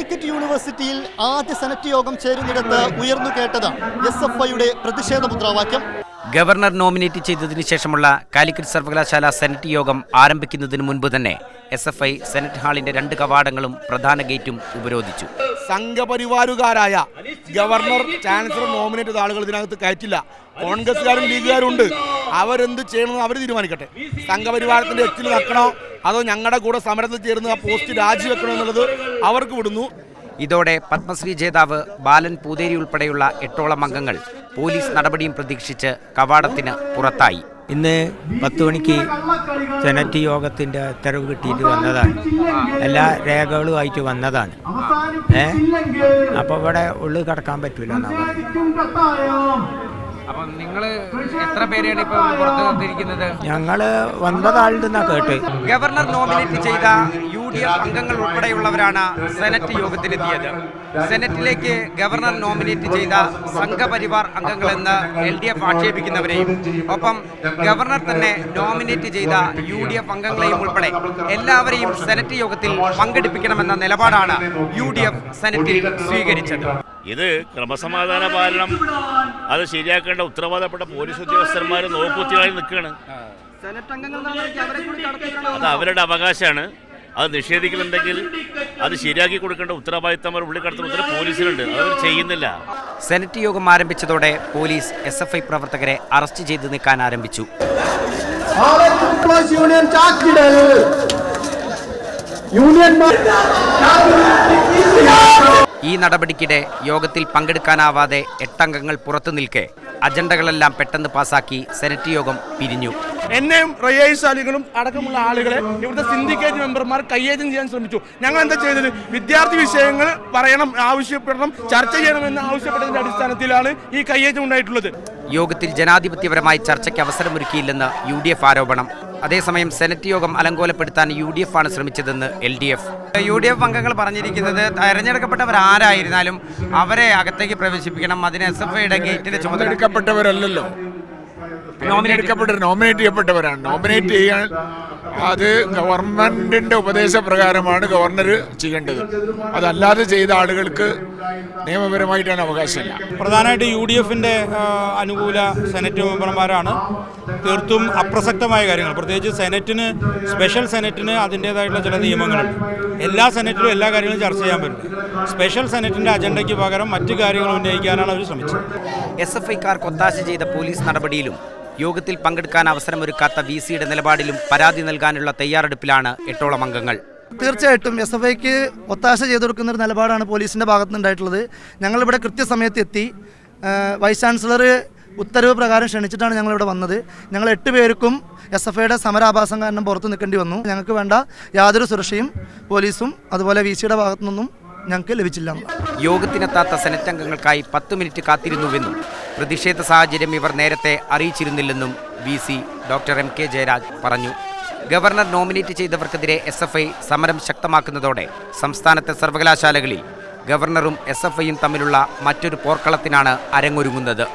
യൂണിവേഴ്സിറ്റിയിൽ ആദ്യ സെനറ്റ് യോഗം ചേരുന്നിടത്ത് ഉയർന്നു കേട്ടത് എസ് എഫ് ഐയുടെ പ്രതിഷേധ മുദ്രാവാക്യം. ഗവർണർ നോമിനേറ്റ് ചെയ്തതിനു ശേഷമുള്ള കാലിക്കറ്റ് സർവകലാശാല സെനറ്റ് യോഗം ആരംഭിക്കുന്നതിന് മുൻപ് തന്നെ എസ് എഫ് ഐ സെനറ്റ് ഹാളിന്റെ രണ്ട് കവാടങ്ങളും പ്രധാന ഗേറ്റും ഉപരോധിച്ചു. സംഘപരിവാരുകാരായ ഗവർണർ ചാൻസലർ നോമിനേറ്റ് ചെയ്ത ആളുകൾ ഇതിനകത്ത് കയറ്റില്ല. കോൺഗ്രസ്സുകാരും ലീഗുകാരും ഉണ്ട്. അവരെന്ത് ചെയ്യണമെന്ന് അവർ തീരുമാനിക്കട്ടെ. സംഘപരിവാരത്തിന്റെ എച്ചിൽ വെക്കണോ? അതോ ഞങ്ങളുടെ കൂടെ സമരത്തിൽ ചേരുന്ന ആ പോസ്റ്റ് രാജിവെക്കണോ എന്നുള്ളത് അവർക്ക് വിടുന്നു. ഇതോടെ പത്മശ്രീ ജേതാവ് ബാലൻ പൂതേരി ഉൾപ്പെടെയുള്ള എട്ടോളം അംഗങ്ങൾ പോലീസ് നടപടിയും പ്രതീക്ഷിച്ച് കവാടത്തിന് പുറത്തായി. ഇന്ന് പത്ത് മണിക്ക് സെനറ്റ് യോഗത്തിന്റെ ഉത്തരവ് കിട്ടിയിട്ട് വന്നതാണ്. എല്ലാ രേഖകളും ആയിട്ട് വന്നതാണ് ഏ? അപ്പോൾ ഇവിടെ ഉള്ളിൽ കിടക്കാൻ പറ്റൂല എന്നാണ്. അപ്പം നിങ്ങൾ എത്ര പേരെയാണ് ഇപ്പോൾ പുറത്ത് നിർത്തിയിരിക്കുന്നത് ഞങ്ങൾ ഒൻപതാളുണ്ടെന്നാണ് കേട്ട്. ഗവർണർ നോമിനേറ്റ് ചെയ്ത യു ഡി എഫ് അംഗങ്ങൾ ഉൾപ്പെടെയുള്ളവരാണ് സെനറ്റ് യോഗത്തിലെത്തിയത്. സെനറ്റിലേക്ക് ഗവർണർ നോമിനേറ്റ് ചെയ്ത സംഘപരിവാർ അംഗങ്ങളെന്ന് എൽ ഡി എഫ് ആക്ഷേപിക്കുന്നവരെയും ഒപ്പം ഗവർണർ തന്നെ നോമിനേറ്റ് ചെയ്ത യു ഡി എഫ് അംഗങ്ങളെയും ഉൾപ്പെടെ എല്ലാവരെയും സെനറ്റ് യോഗത്തിൽ പങ്കെടുപ്പിക്കണമെന്ന നിലപാടാണ് യു ഡി എഫ് സെനറ്റിൽ സ്വീകരിച്ചത്. ഇത് ക്രമസമാധാന പാലനം അത് ശരിയാക്കേണ്ട ഉത്തരവാദപ്പെട്ട പോലീസ് ഉദ്യോഗസ്ഥന്മാർ നോക്കുത്തിയായി നിൽക്കുകയാണ്. അത് അവരുടെ അവകാശമാണ്. അത് നിഷേധിക്കുന്നുണ്ടെങ്കിൽ അത് ശരിയാക്കി കൊടുക്കേണ്ട ഉത്തരവാദിത്തം അവർ ഉള്ളിൽ കടത്തുന്ന ഉത്തരവ് പോലീസിനുണ്ട്. അതവർ ചെയ്യുന്നില്ല. സെനറ്റ് യോഗം ആരംഭിച്ചതോടെ പോലീസ് എസ് എഫ് ഐ പ്രവർത്തകരെ അറസ്റ്റ് ചെയ്ത് നിൽക്കാൻ ആരംഭിച്ചു. യൂണിയൻ ഈ നടപടിക്കിടെ യോഗത്തിൽ പങ്കെടുക്കാനാവാതെ എട്ടംഗങ്ങൾ പുറത്തു നിൽക്കെ അജണ്ടകളെല്ലാം പെട്ടെന്ന് പാസാക്കി സെനറ്റ് യോഗം പിരിഞ്ഞു. എന്നെയും റയേഷ് അടക്കമുള്ള ആളുകളെ ഇവിടുത്തെ സിൻഡിക്കേറ്റ് മെമ്പർമാർ കൈയേറ്റം ചെയ്യാൻ ശ്രമിച്ചു. ഞങ്ങൾ എന്താ ചെയ്തത്? വിദ്യാർത്ഥി വിഷയങ്ങൾ പറയണം ആവശ്യപ്പെടണം ചർച്ച ചെയ്യണമെന്ന് ആവശ്യപ്പെട്ടതിന്റെ അടിസ്ഥാനത്തിലാണ് ഈ കയ്യേറ്റം ഉണ്ടായിട്ടുള്ളത്. യോഗത്തിൽ ജനാധിപത്യപരമായി ചർച്ചയ്ക്ക് അവസരമൊരുക്കിയില്ലെന്ന് യു ഡി എഫ് ആരോപണം. അതേസമയം സെനറ്റ് യോഗം അലങ്കോലപ്പെടുത്താൻ യു ഡി എഫ് ആണ് ശ്രമിച്ചതെന്ന് L D F U D F അംഗങ്ങൾ പറഞ്ഞിരിക്കുന്നത് തെരഞ്ഞെടുക്കപ്പെട്ടവർ ആരായിരുന്നാലും അവരെ അകത്തേക്ക് പ്രവേശിപ്പിക്കണം. അതിന് എസ് എഫ് ഐയുടെ ഗേറ്റിന്റെ ചുമതല. നോമിനേറ്റ് ചെയ്യപ്പെട്ടവരാണ്. നോമിനേറ്റ് ചെയ്യാൻ അത് ഗവൺമെന്റിന്റെ ഉപദേശപ്രകാരമാണ് ഗവർണർ ചെയ്യേണ്ടത്. അതല്ലാതെ ചെയ്ത ആളുകൾക്ക് നിയമപരമായിട്ടാണ് അവകാശമില്ല. പ്രധാനമായിട്ട് യു ഡി എഫിന്റെ അനുകൂല സെനറ്റ് മെമ്പർമാരാണ്. തീർത്തും അപ്രസക്തമായ കാര്യങ്ങൾ. പ്രത്യേകിച്ച് സെനറ്റിന് സ്പെഷ്യൽ സെനറ്റിന് അതിന്റേതായിട്ടുള്ള ചില നിയമങ്ങളുണ്ട്. എല്ലാ സെനറ്റിലും എല്ലാ കാര്യങ്ങളും ചർച്ച ചെയ്യാൻ പറ്റില്ല. സ്പെഷ്യൽ സെനറ്റിന്റെ അജണ്ടയ്ക്ക് പകരം മറ്റു കാര്യങ്ങൾ ഉന്നയിക്കാനാണ് അവർ ശ്രമിച്ചത്. എസ് എഫ് ഐക്കാർക്ക് ഒത്താശ ചെയ്ത പോലീസ് നടപടിയിലും യോഗത്തിൽ പങ്കെടുക്കാൻ അവസരമൊരുക്കാത്ത വി സിയുടെ നിലപാടിലും പരാതി നൽകാനുള്ള തയ്യാറെടുപ്പിലാണ് എട്ടോളം അംഗങ്ങൾ. തീർച്ചയായിട്ടും എസ് എഫ് ഐക്ക് ഒത്താശ ചെയ്തു കൊടുക്കുന്ന ഒരു നിലപാടാണ് പോലീസിന്റെ ഭാഗത്ത് നിന്നുണ്ടായിട്ടുള്ളത് ഞങ്ങളിവിടെ കൃത്യസമയത്ത് എത്തി. വൈസ് ചാൻസലർ ഉത്തരവ് പ്രകാരം ക്ഷണിച്ചിട്ടാണ് ഞങ്ങളിവിടെ വന്നത്. ഞങ്ങൾ എട്ട് പേർക്കും എസ് എഫ് ഐയുടെ സമരാഭാസം കാരണം പുറത്തു നിൽക്കേണ്ടി വന്നു. ഞങ്ങൾക്ക് വേണ്ട യാതൊരു സുരക്ഷയും പോലീസും അതുപോലെ വി സിയുടെ ഭാഗത്തു നിന്നും ഞങ്ങൾക്ക് ലഭിച്ചില്ല. യോഗത്തിനെത്താത്ത സെനറ്റ് അംഗങ്ങൾക്കായി പത്ത് മിനിറ്റ് കാത്തിരുന്നുവെന്നും പ്രതിഷേധ സാഹചര്യം ഇവർ നേരത്തെ അറിയിച്ചിരുന്നില്ലെന്നും V C doctor M K Jayaraj പറഞ്ഞു. ഗവർണർ നോമിനേറ്റ് ചെയ്തവർക്കെതിരെ എസ് എഫ് ഐ സമരം ശക്തമാക്കുന്നതോടെ സംസ്ഥാനത്തെ സർവകലാശാലകളിൽ ഗവർണറും എസ് എഫ് ഐയും തമ്മിലുള്ള മറ്റൊരു പോർക്കളത്തിനാണ് അരങ്ങൊരുങ്ങുന്നത്.